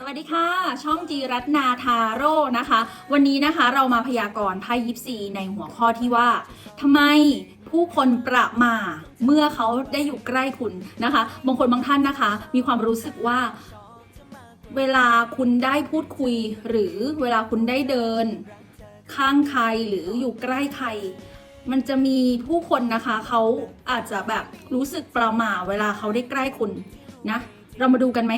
สวัสดีค่ะ ช่องจีรัตนาทาโร่นะคะ วันนี้นะคะเรามาพยากรณ์ไพ่ยิปซีในหัวข้อที่ว่าทำไมผู้คนประมาเมื่อเขาได้อยู่ใกล้คุณนะคะบางคนบางท่านนะคะ มีความรู้สึกว่า เวลาคุณได้พูดคุย หรือเวลาคุณได้เดิน ข้างใครหรืออยู่ใกล้ใครมันจะมีผู้คนนะคะเขาอาจจะแบบรู้สึกประมาเวลาเขาได้ใกล้คุณนะ เรามาดูกันไหม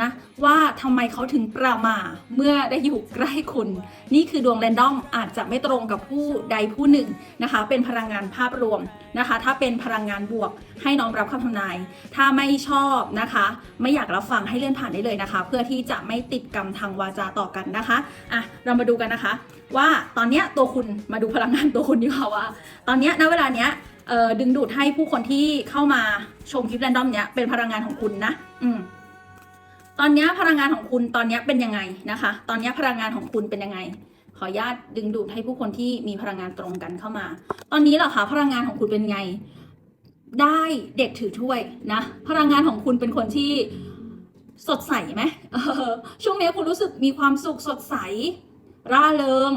นะว่าทำไมเขาถึงประมาเมื่อได้อยู่ใกล้คุณ นี่คือดวงแรนดอมอาจจะไม่ตรงกับผู้ใดผู้หนึ่งนะคะ เป็นพลังงานภาพรวมนะคะ ถ้าเป็นพลังงานบวกให้น้อมรับคำทำนาย ถ้าไม่ชอบนะคะ ไม่อยากรับฟังให้เลื่อนผ่านได้เลยนะคะ เพื่อที่จะไม่ติดกรรมทางวาจาต่อกันนะคะอะเรามาดูกันนะคะ ว่าตอนนี้ตัวคุณมาดูพลังงานตัวคุณดีกว่าว่า ตอนนี้ณเวลาเนี้ยดึงดูดให้ผู้คนที่เข้ามาชมคลิปแรนดอมเนี้ยเป็นพลังงานของคุณนะ อืม ตอนนี้พลังงานของคุณตอนนี้เป็นยังไงนะคะ ตอนนี้พลังงานของคุณเป็นยังไง ขออนุญาตดึงดูดให้ผู้คนที่มีพลังงานตรงกันเข้ามา ตอนนี้เหรอคะพลังงานของคุณเป็นไง ได้เด็กถือถ้วยนะ พลังงานของคุณเป็นคนที่สดใสไหมช่วงนี้คุณรู้สึกมีความสุขสดใส ร่าเริง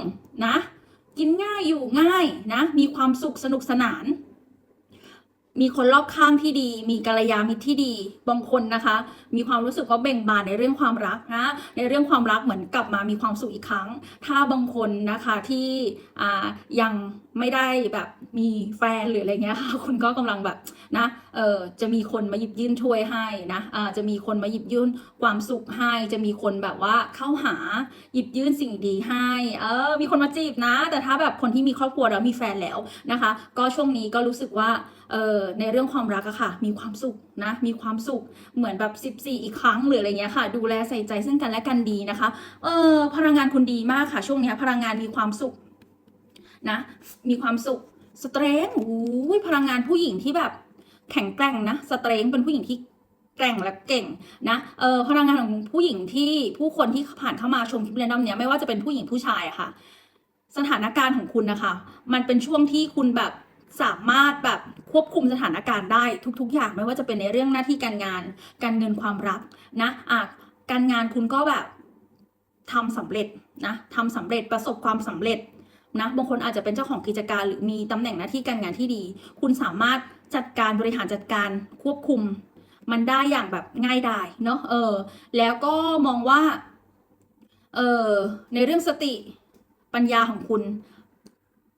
นะ กินง่ายอยู่ง่ายนะ มีความสุขสนุกสนาน มีคนรอบข้างที่ดี มีกัลยาณมิตรที่ดี บางคนนะคะ มีความรู้สึกว่าเบ่งบานในเรื่องความรักนะ ในเรื่องความรักเหมือนกลับมามีความสุขอีกครั้ง ถ้าบางคนนะคะที่อ่ายัง ไม่ได้แบบมีแฟนหรืออะไรเงี้ยค่ะคุณก็กำลังแบบนะเออจะมีคนมาหยิบยื่นถ้วยให้นะอ่าจะมีคนมาหยิบยื่นความสุขให้ จะมีคนแบบว่าเข้าหาหยิบยื่นสิ่งดีให้ เออ มีคนมาจีบนะ แต่ถ้าแบบคนที่มีครอบครัวแล้วมีแฟนแล้วนะคะ ก็ช่วงนี้ก็รู้สึกว่าเออในเรื่องความรักอะค่ะ มีความสุขนะ มีความสุขเหมือนแบบ 14 อีกครั้งหรืออะไรเงี้ยค่ะ ดูแลใส่ใจซึ่งกันและกันดีนะคะ เออพลังงานคุณดีมากค่ะ ช่วงนี้พลังงานมีความสุข นะมีความสุขสเตรนโอ้ยพลังงานผู้หญิงที่แบบแข็งแกร่งนะสเตรนเป็นผู้หญิงที่แกร่งและเก่งนะเออพลังงานของผู้หญิงที่ผู้คนที่ผ่านเข้ามาชมคลิปเรนดอมเนี้ยไม่ว่าจะเป็นผู้หญิงผู้ชายอะค่ะ สถานการณ์ของคุณนะคะ มันเป็นช่วงที่คุณแบบสามารถแบบควบคุมสถานการณ์ได้ทุก ๆ อย่างไม่ว่าจะเป็นในเรื่องหน้าที่การงาน การเงินความรักนะอะการงานคุณก็แบบทำสำเร็จนะทำสำเร็จประสบความสำเร็จ นะบางคนอาจจะเป็นเจ้าของกิจการหรือมีตำแหน่งหน้าที่การงานที่ดี คุณสามารถจัดการบริหารจัดการควบคุม มันได้อย่างแบบง่ายดายเนาะเออ แล้วก็มองว่าเออในเรื่องสติปัญญาของคุณ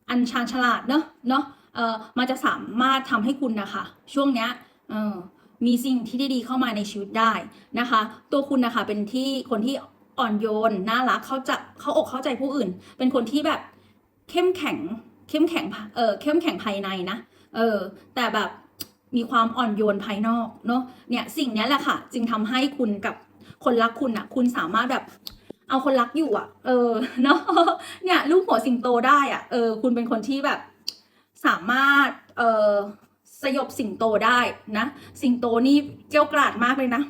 อันชาญฉลาดเนอะเนาะเออมันจะสามารถทำให้คุณนะคะ ช่วงเนี้ยเออมีสิ่งที่ดีๆเข้ามาในชีวิตได้นะคะ ตัวคุณนะคะเป็นที่คนที่อ่อนโยนน่ารักเขาจะเขาอกเข้าใจผู้อื่น เป็นคนที่แบบ เข้มแข็งเข้มแข็งเออเข้มแข็งภายในนะเออแต่แบบมีความอ่อนโยนภายนอกเนาะเนี่ยสิ่งนี้แหละค่ะ จึงทำให้คุณกับคนรักคุณอะคุณสามารถแบบเอาคนรักอยู่อะเออเนาะเนี่ยลูกหัวสิงโตได้อะเออคุณเป็นคนที่แบบสามารถเออสยบสิงโตได้นะสิงโตนี่เกี้ยวกราดมากเลยนะ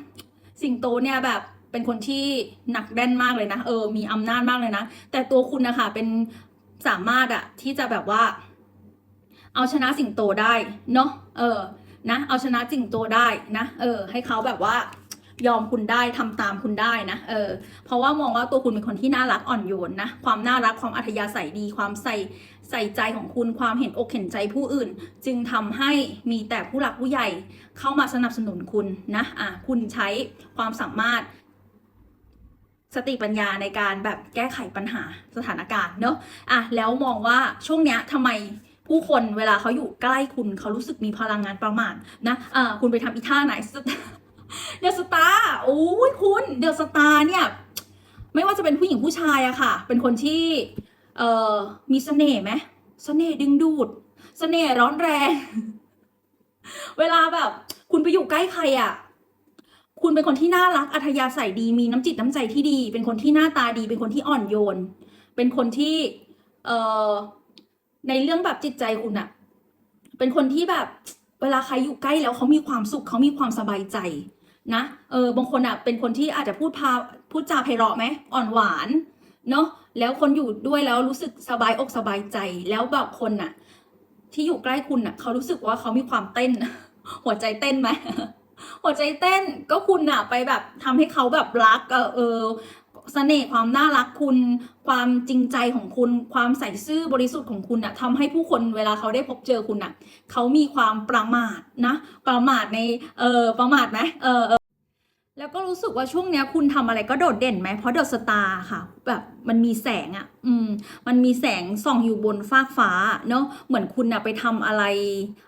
สิงโตเนี่ยแบบเป็นคนที่หนักแน่นมากเลยนะเออมีอำนาจมากเลยนะ แต่ตัวคุณนะคะเป็น สามารถอะที่จะแบบว่า เอาชนะสิงโตได้เนาะเออนะเอาชนะสิงโตได้นะเออ ให้เขาแบบว่ายอมคุณได้ทำตามคุณได้นะเออเพราะว่ามองว่าตัวคุณเป็นคนที่น่ารักอ่อนโยนนะความน่ารักความอัธยาศัยดีความใส่ใส่ใจของคุณความเห็นอกเห็นใจผู้อื่น จึงทำให้มีแต่ผู้หลักผู้ใหญ่เข้ามาสนับสนุนคุณนะอะคุณใช้ความสามารถ สติปัญญาในการแบบแก้ไขปัญหาสถานการณ์เนอะอะแล้วมองว่าช่วงเนี้ยทำไมผู้คนเวลาเขาอยู่ใกล้คุณเขารู้สึกมีพลังงานประมาณนะอ่าคุณไปทำอีท่าไหนเดอะสตาร์โอ้ยคุณเดอะสตาร์เนี่ย ไม่ว่าจะเป็นผู้หญิงผู้ชายอะค่ะ เป็นคนที่เอ่อมีเสน่ห์ไหมเสน่ห์ดึงดูด เสน่ห์ร้อนแรง เวลาแบบ คุณไปอยู่ใกล้ใครอะ คุณเป็นคนที่น่ารักอัธยาศัยดีมีน้ำจิตน้ำใจที่ดี เป็นคนที่หน้าตาดี เป็นคนที่อ่อนโยน เป็นคนที่เอ่อในเรื่องแบบจิตใจคุณอะเป็นคนที่แบบเวลาใครอยู่ใกล้แล้วเขามีความสุขเขามีความสบายใจนะเออบางคนอะเป็นคนที่อาจจะพูดพาพูดจาไพเราะไหมอ่อนหวานเนาะแล้วคนอยู่ด้วยแล้วรู้สึกสบายอกสบายใจ แล้วบางคนน่ะที่อยู่ใกล้คุณน่ะเขารู้สึกว่าเขามีความเต้น หัวใจเต้นไหม หัวใจเต้นก็คุณอะไปแบบทำให้เขาแบบรักเออเออเสน่ห์ความน่ารักคุณ ความจริงใจของคุณ ความใส่ซื่อบริสุทธิ์ของคุณอะทำให้ผู้คนเวลาเขาได้พบเจอคุณอะเขามีความประมาทนะ ประมาทในเออประมาทไหมเออ แล้วก็รู้สึกว่าช่วงเนี้ยคุณทำอะไรก็โดดเด่นไหมเพราะเดอะสตาร์ค่ะ แบบมันมีแสงอะ่ะ อืม มันมีแสงส่องอยู่บนฟากฟ้าเนาะเหมือนคุณอะไปทำอะไร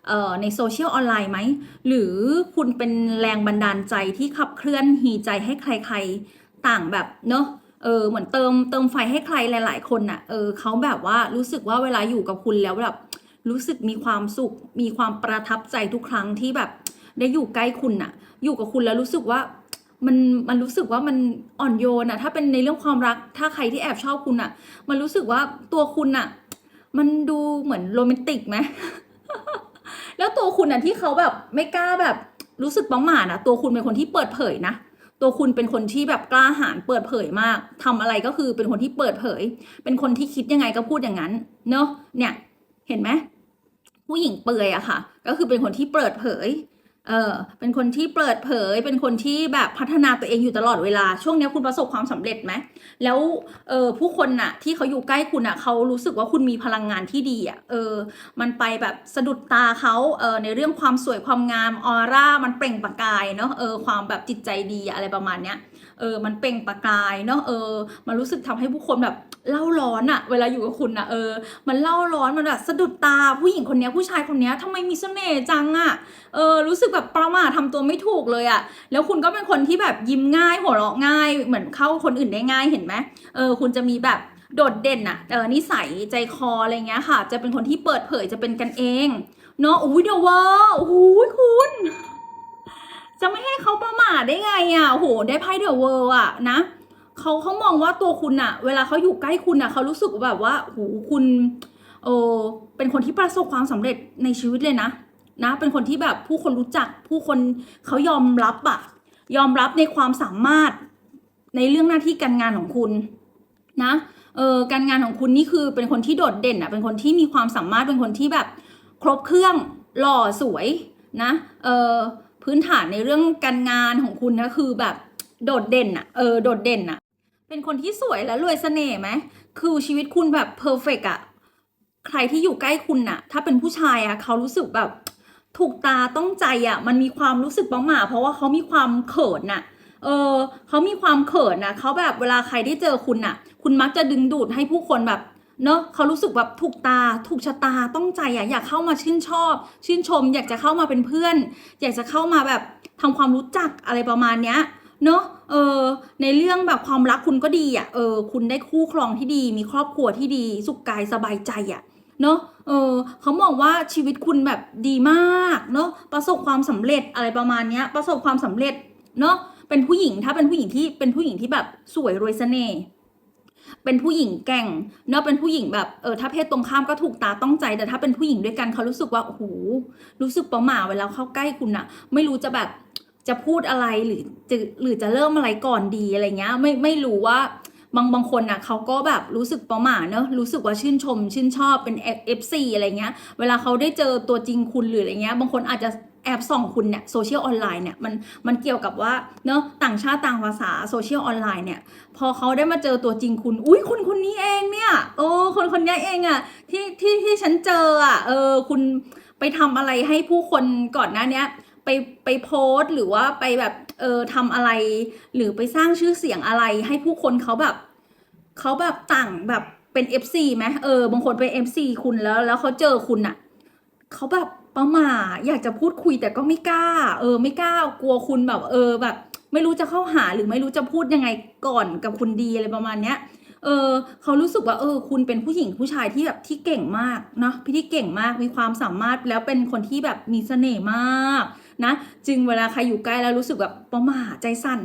เอ่อในโซเชียลออนไลน์ไหม หรือคุณเป็นแรงบันดาลใจที่ขับเคลื่อนฮีใจให้ใครๆต่างแบบเนาะเออเหมือนเติมเติมไฟให้ใครหลาย ๆ คนน่ะเออเขาแบบว่ารู้สึกว่าเวลาอยู่กับคุณแล้วแบบรู้สึกมีความสุข มีความประทับใจทุกครั้งที่แบบได้อยู่ใกล้คุณน่ะ อยู่กับคุณแล้วรู้สึกว่า มันมันรู้สึกว่ามันอ่อนโยนอะถ้าเป็นในเรื่องความรัก ถ้าใครที่แอบชอบคุณอะมันรู้สึกว่าตัวคุณอะมันดูเหมือนโรแมนติกไหมแล้วตัวคุณอะที่เขาแบบไม่กล้าแบบรู้สึกประหม่านะตัวคุณเป็นคนที่เปิดเผยนะตัวคุณเป็นคนที่แบบกล้าหาญเปิดเผยมากทำอะไรก็คือเป็นคนที่เปิดเผย เป็นคนที่คิดยังไงก็พูดอย่างนั้น เนอะเนี่ย เห็นไหมผู้หญิงเปลือยอะค่ะ ก็คือเป็นคนที่เปิดเผย เออเป็นคนที่เปิดเผย เป็นคนที่แบบพัฒนาตัวเองอยู่ตลอดเวลา ช่วงนี้คุณประสบความสำเร็จไหม แล้วเออผู้คนน่ะ ที่เขาอยู่ใกล้คุณน่ะเขารู้สึกว่าคุณมีพลังงานที่ดีอะ เออ มันไปแบบสะดุดตาเขาเออในเรื่องความสวยความงามออร่า มันเปล่งประกายเนาะ เออ ความแบบจิตใจดีอะไรประมาณเนี้ย เออมันเป่งประกายเนาะเออ มันรู้สึกทำให้ผู้คนแบบเล่าร้อนอะเวลาอยู่กับคุณอะเออ มันเล่าร้อนมันแบบสะดุดตาผู้หญิงคนนี้ผู้ชายคนนี้ยทำไมมีเสน่ห์จังอะเออรู้สึกแบบประมาททำตัวไม่ถูกเลยอะแล้วคุณก็เป็นคนที่แบบยิ้มง่ายหัวเราะง่ายเหมือนเข้าคนอื่นได้ง่ายเห็นไหมเออคุณจะมีแบบโดดเด่นอะเออนิสัยใจคออะไรเงี้ยค่ะ จะเป็นคนที่เปิดเผยจะเป็นกันเองเนาะอุ้ยเดี๋ยวว่าโอ้โหคุณ จะไม่ให้เขาประมาทได้ไงอะโหได้ไพ่เดอะเวิร์อะนะเขาเขามองว่าตัวคุณอะเวลาเขาอยู่ใกล้คุณอะเขารู้สึกแบบว่าโอ้โหคุณเออเป็นคนที่ประสบความสำเร็จในชีวิตเลยนะ นะ เป็นคนที่แบบผู้คนรู้จักผู้คนเขายอมรับอะยอมรับในความสามารถในเรื่องหน้าที่การงานของคุณนะเออการงานของคุณนี่คือเป็นคนที่โดดเด่นอะเป็นคนที่มีความสามารถเป็นคนที่แบบครบเครื่องหล่อสวยนะเออ พื้นฐานในเรื่องการงานของคุณนะคือแบบโดดเด่นอะเออโดดเด่นอะเป็นคนที่สวยและรวยเสน่ห์ไหมคือชีวิตคุณแบบเพอร์เฟกอะใครที่อยู่ใกล้คุณอะถ้าเป็นผู้ชายอะเขารู้สึกแบบถูกตาต้องใจอะมันมีความรู้สึกบ้าหมา เพราะว่าเขามีความเขินอะเออเขามีความเขินนะเขาแบบเวลาใครได้เจอคุณอะคุณมักจะดึงดูดให้ผู้คนแบบ เนอะเขารู้สึกแบบถูกตาถูกชะตาต้องใจอะอยากเข้ามาชื่นชอบ ชื่นชม อยากจะเข้ามาเป็นเพื่อน อยากจะเข้ามาแบบทำความรู้จักอะไรประมาณเนี้ยเนอะเออในเรื่องแบบความรักคุณก็ดีอะเออคุณได้คู่ครองที่ดี มีครอบครัวที่ดี สุขกายสบายใจอะเนอะเออเขามองว่าชีวิตคุณแบบดีมากเนอะประสบความสำเร็จอะไรประมาณเนี้ยประสบความสำเร็จเนอะเป็นผู้หญิงถ้าเป็นผู้หญิงที่เป็นผู้หญิงที่แบบสวยรวยเสน่ห์ เป็นผู้หญิงแก่งเนอะเป็นผู้หญิงแบบเออถ้าเพศตรงข้ามก็ถูกตาต้องใจ แต่ถ้าเป็นผู้หญิงด้วยกันเขารู้สึกว่าโอ้โหรู้สึกประหม่าเวลาเข้าใกล้คุณอะไม่รู้จะแบบจะพูดอะไรหรือจะหรือจะเริ่มอะไรก่อนดีอะไรเงี้ยไม่ไม่รู้ว่าบางบางคนน่ะเขาก็แบบรู้สึกประหม่าเนอะรู้สึกว่าชื่นชม ชื่นชอบเป็น FC อะไรเงี้ย เวลาเขาได้เจอตัวจริงคุณหรืออะไรเงี้ย บางคนอาจจะ แอบส่องคุณเนี่ยโซเชียลออนไลน์เนี่ยมันมันเกี่ยวกับว่าเนอะต่างชาติต่างภาษาโซเชียลออนไลน์เนี่ยพอเขาได้มาเจอตัวจริงคุณ อุ้ยคนคนนี้เองเนี่ยโอ้คนคนนี้เองอะที่ที่ที่ฉันเจออะเออคุณไปทำอะไรให้ผู้คนก่อนหน้าเนี้ยไปไปโพสต์หรือว่าไปแบบเออทำอะไร หรือไปสร้างชื่อเสียงอะไรให้ผู้คนเขาแบบเขาแบบต่างแบบเป็น FC ไหมเออบางคนเป็น FC คุณแล้วแล้วเขาเจอคุณอะเขาแบบ ประหม่าอยากจะพูดคุยแต่ก็ไม่กล้า เออ ไม่กล้ากลัวคุณแบบ เออแบบ ไม่รู้จะเข้าหาหรือไม่รู้จะพูดยังไงก่อนกับคุณดีอะไรประมาณเนี้ยเออเขารู้สึกว่าเออ คุณเป็นผู้หญิงผู้ชายที่แบบที่เก่งมากเนาะพี่ที่เก่งมากมีความสามารถแล้วเป็นคนที่แบบมีเสน่ห์มากนะ จึงเวลาใครอยู่ใกล้แล้วรู้สึกแบบประหม่าใจสั่น